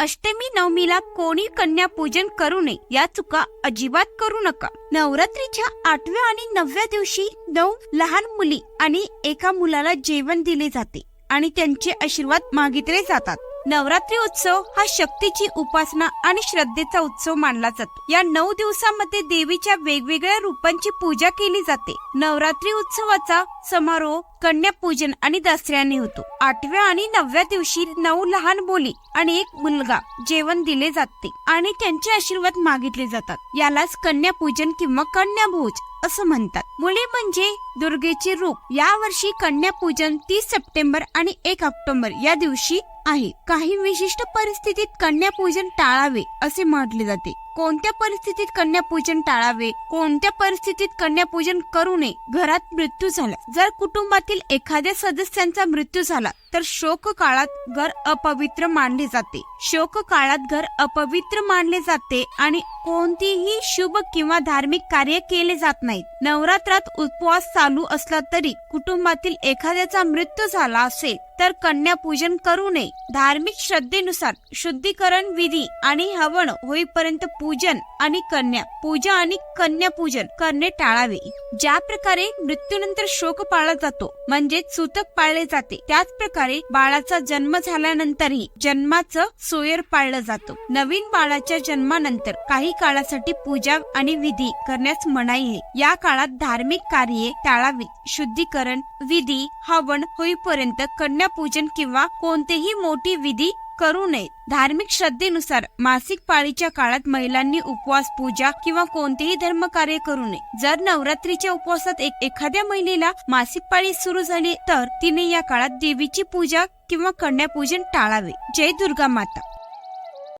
अष्टमी नवमीला कोणी कन्या पूजन करू नये या चुका अजिबात करू नका. नवरात्रीच्या आठव्या आणि नवव्या दिवशी नऊ लहान मुली आणि एका मुलाला जेवण दिले जाते आणि त्यांचे आशीर्वाद मागितले जातात. नवरात्री उत्सव हा शक्तीची उपासना आणि श्रद्धेचा उत्सव मानला जातो. या नऊ दिवसामध्ये देवीच्या वेगवेगळ्या रूपांची पूजा केली जाते. नवरात्री उत्सवाचा समारोह कन्यापूजन आणि दसऱ्याने होतो. आठव्या आणि नवव्या दिवशी नऊ लहान मुली आणि एक मुलगा जेवण दिले जाते आणि त्यांचे आशीर्वाद मागितले जातात. यालाच कन्यापूजन किंवा कन्याभोज असं म्हणतात. मुली म्हणजे दुर्गेचे रूप. या वर्षी कन्यापूजन तीस सप्टेंबर आणि एक ऑक्टोबर या दिवशी आहे. काही विशिष्ट परिस्थितीत कन्यापूजन टाळावे असे म्हटले जाते. कोणत्या परिस्थितीत कन्यापूजन टाळावे? कोणत्या परिस्थितीत कन्यापूजन करू नये? घरात मृत्यू झाला. जर कुटुंबातील एखाद्या सदस्यांचा मृत्यू झाला तर शोक काळात घर अपवित्र मानले जाते. शोक काळात घर अपवित्र मानले जाते आणि कोणतीही शुभ किंवा धार्मिक कार्य केले जात नाहीत. नवरात्रात उपवास चालू असला तरी कुटुंबातील एखाद्याचा मृत्यू झाला असेल तर कन्यापूजन करू नये. धार्मिक श्रद्धेनुसार शुद्धीकरण विधी आणि हवन होईपर्यंत पूजन आणि कन्या पूजा आणि कन्यापूजन करणे टाळावे. ज्या प्रकारे मृत्यूनंतर शोक पाळला जातो म्हणजे सूतक पाळले जाते त्याच प्रकारे बाळाचा जन्म झाल्यानंतरही जन्माचं सोयर पाळलं जातं. नवीन बाळाच्या जन्मानंतर काही काळासाठी पूजा आणि विधी करण्यास मनाई आहे. या काळात धार्मिक कार्ये टाळावीत. शुद्धीकरण विधी हवन होईपर्यंत कन्या पूजन किंवा कोणतेही मोठी विधी करू नये. धार्मिक श्रद्धेनुसार मासिक पाळीच्या काळात महिलांनी उपवास पूजा किंवा कोणतेही धर्म कार्य करू नये. जर नवरात्रीच्या उपवासात एक एखाद्या महिलेला मासिक पाळी सुरू झाली तर तिने या काळात देवीची पूजा किंवा कन्यापूजन टाळावे. जय दुर्गा माता.